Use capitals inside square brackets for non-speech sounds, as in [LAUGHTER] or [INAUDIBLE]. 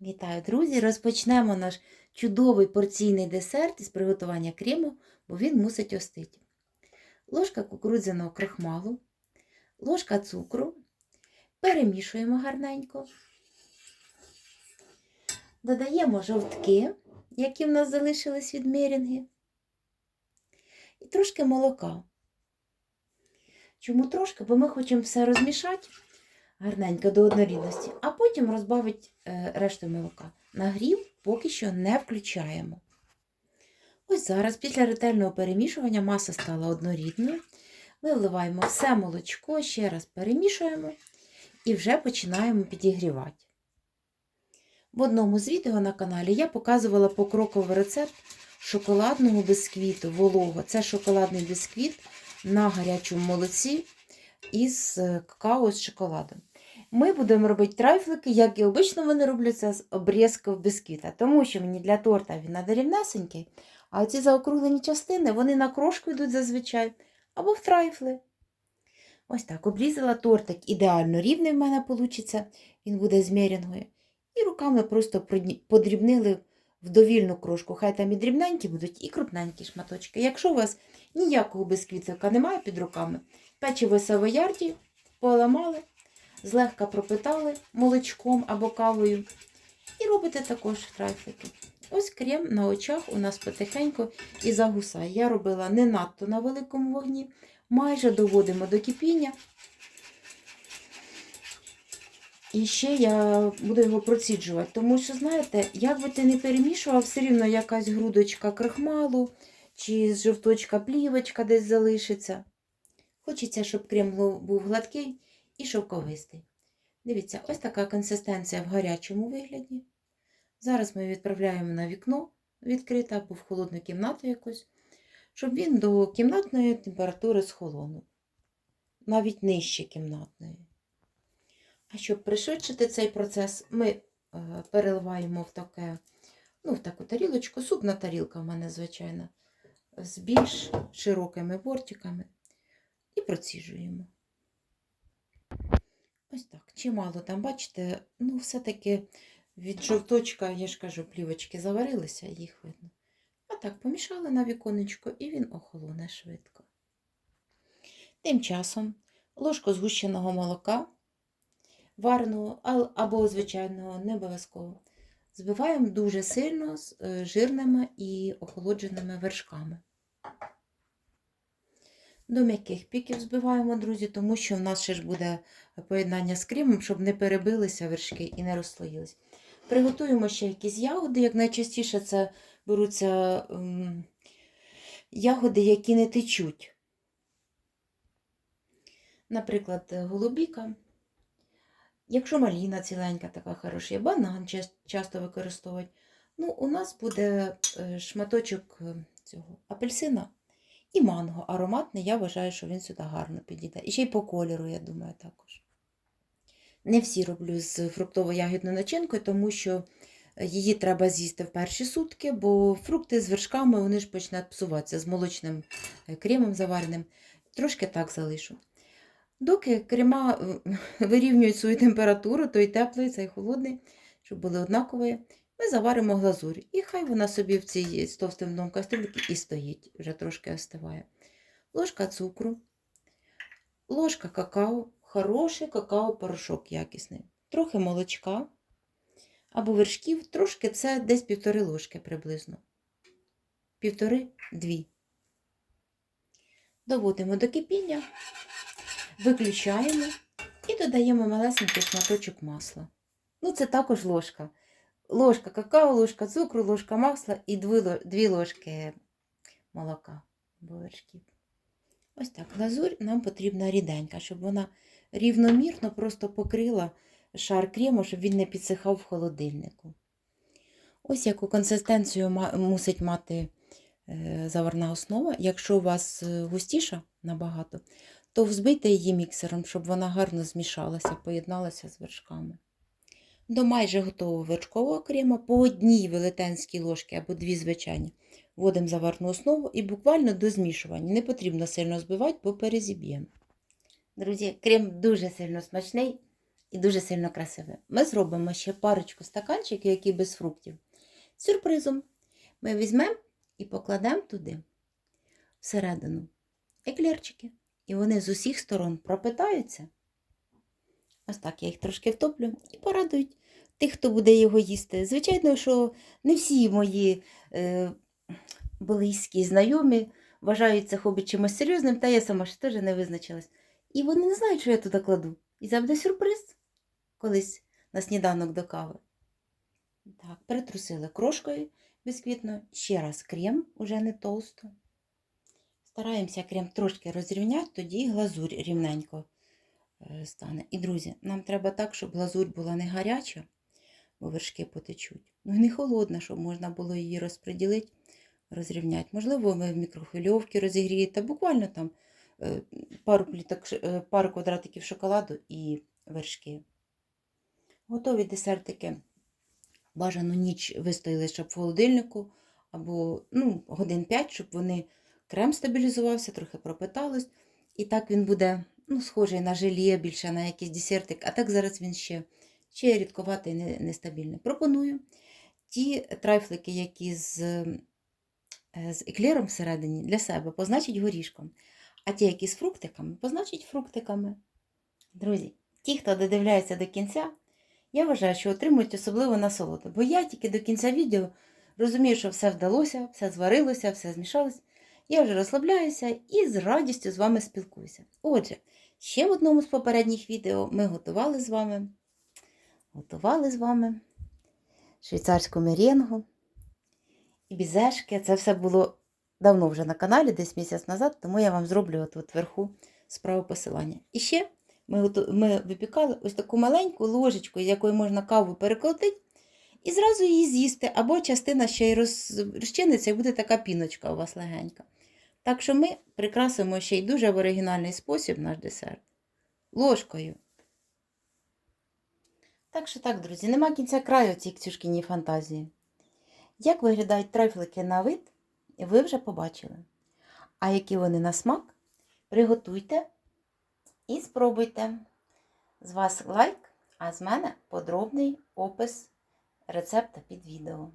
Вітаю, друзі! Розпочнемо наш чудовий порційний десерт із приготування крему, бо він мусить остити. Ложка кукурудзяного крахмалу, ложка цукру. Перемішуємо гарненько. Додаємо жовтки, які в нас залишились від мерінги. І трошки молока. Чому трошки? Бо ми хочемо все розмішати гарненько до однорідності, потім розбавити е, решту молока. Нагрів поки що не включаємо. Ось зараз, після ретельного перемішування, маса стала однорідною. Ми вливаємо все молочко, ще раз перемішуємо і вже починаємо підігрівати. В одному з відео на каналі я показувала покроковий рецепт шоколадного бісквіту волого. Це шоколадний бісквіт на гарячому молоці із е, какао з шоколадом. Ми будемо робити трайфлики, як і обично вони робляться з обрізків бісквіта, тому що мені для торта він надо рівнесенький, а ці заокруглені частини вони на крошку йдуть зазвичай або в трайфли. Ось так, обрізала тортик ідеально рівний в мене вийде, він буде з мерінгою. І руками просто подрібнили в довільну крошку. Хай там і дрібненькі будуть, і крупненькі шматочки. Якщо у вас ніякого бісквітика немає під руками, печиво савоярді поламали, злегка пропитали молочком або кавою. І робите також трайфлики. Ось крем на очах у нас потихеньку і загусає. Я робила не надто на великому вогні, майже доводимо до кипіння. І ще я буду його проціджувати, тому що, знаєте, як би ти не перемішував, все рівно якась грудочка крахмалу чи жовточка плівочка десь залишиться. Хочеться, щоб крем був гладкий і шовковистий. Дивіться, ось така консистенція в гарячому вигляді. Зараз ми відправляємо на вікно відкрите або в холодну кімнату якусь, щоб він до кімнатної температури схолонув. Навіть нижче кімнатної. А щоб пришвидшити цей процес, ми е, переливаємо в таке, ну, в таку тарілочку, супна тарілка в мене, звичайно, з більш широкими бортиками і проціжуємо. Ось так. Чимало там, бачите, ну, все-таки від жовточка, я ж кажу, плівочки заварилися, їх видно. А так, помішали на віконечко, і він охолоне швидко. Тим часом ложку згущеного молока, вареного або звичайного, не обов'язково, збиваємо дуже сильно з е, жирними і охолодженими вершками. До м'яких піків збиваємо, друзі, тому що в нас ще ж буде поєднання з кремом, щоб не перебилися вершки і не розслоїлись. Приготуємо ще якісь ягоди. Як найчастіше це беруться ем, ягоди, які не течуть. Наприклад, голубіка. Якщо маліна ціленька, така хороша, банан ча- часто використовують. Ну, у нас буде е, шматочок е, цього апельсина і манго ароматний, я вважаю, що він сюди гарно підійде. І ще й по кольору, я думаю, також. Не всі роблю з фруктово-ягідною начинкою, тому що її треба з'їсти в перші сутки, бо фрукти з вершками вони ж почнуть псуватися з молочним е, кремом завареним. Трошки так залишу. Доки крема е, [LAUGHS] вирівнюють свою температуру, той теплий, цей холодний, щоб були однакові, ми заваримо глазурь. І хай вона собі в цій з товстим кастрюльки і стоїть, вже трошки остиває. Ложка цукру, ложка какао, хороший какао-порошок якісний, трохи молочка або вершків, трошки це десь півтори ложки приблизно. Півтори-дві. Доводимо до кипіння, виключаємо і додаємо малесенький шматочок масла. Ну, це також ложка. Ложка какао, ложка цукру, ложка масла і дві, ложки молока або. Ось так. Глазурь нам потрібна ріденька, щоб вона рівномірно просто покрила шар крему, щоб він не підсихав в холодильнику. Ось яку консистенцію мусить мати е, заварна основа. Якщо у вас е, густіша набагато, то взбийте її міксером, щоб вона гарно змішалася, поєдналася з вершками. До майже готового вершкового крема по одній велетенській ложці або дві звичайні вводимо заварну основу і буквально до змішування. Не потрібно сильно збивати, бо перезіб'ємо. Друзі, крем дуже сильно смачний і дуже сильно красиве. Ми зробимо ще парочку стаканчиків, які без фруктів. Сюрпризом ми візьмемо і покладемо туди, всередину, еклерчики. І вони з усіх сторон пропитаються. Ось так я їх трошки втоплю і порадують тих, хто буде його їсти. Звичайно, що не всі мої е, близькі, знайомі вважають це хобі чимось серйозним, та я сама ж теж не визначилась. І вони не знають, що я туди кладу. І буде сюрприз колись на сніданок до кави. Так, перетрусили крошкою бісквітною. Ще раз крем, уже не толсто. Стараємося крем трошки розрівняти, тоді глазурь рівненько стане. І, друзі, нам треба так, щоб глазурь була не гаряча, бо вершки потечуть. Ну і не холодна, щоб можна було її розподілити, розрівняти. Можливо, ви в мікрохвильовці розігрієте буквально там е, пару, пліток, е, пару квадратиків шоколаду і вершки. Готові десертики. Бажано ніч вистояли, щоб в холодильнику, або ну, годин 5, щоб вони крем стабілізувався, трохи пропиталось. І так він буде ну, схожий на желе, більше на якийсь десертик, а так зараз він ще, ще рідковатий, не- нестабільний. Пропоную ті трайфлики, які з, е, з еклером всередині для себе позначить горішком, а ті, які з фруктиками, позначить фруктиками. Друзі, ті, хто додивляється до кінця, я вважаю, що отримують особливо насолоду, бо я тільки до кінця відео розумію, що все вдалося, все зварилося, все змішалось. Я вже розслабляюся і з радістю з вами спілкуюся. Отже, ще в одному з попередніх відео ми готували з вами, готували з вами швейцарську меренгу і бізешки. Це все було давно вже на каналі, десь місяць назад, тому я вам зроблю от, от вверху справу посилання. І ще ми, ми випікали ось таку маленьку ложечку, з якою можна каву переколотити, і зразу її з'їсти, або частина ще й розчиниться, і буде така піночка у вас легенька. Так що ми прикрасимо ще й дуже в оригінальний спосіб наш десерт. Ложкою. Так що так, друзі, нема кінця краю цій кцюшкіній фантазії. Як виглядають трайфлики на вид, ви вже побачили. А які вони на смак, приготуйте і спробуйте. З вас лайк, а з мене подробний опис рецепта під відео.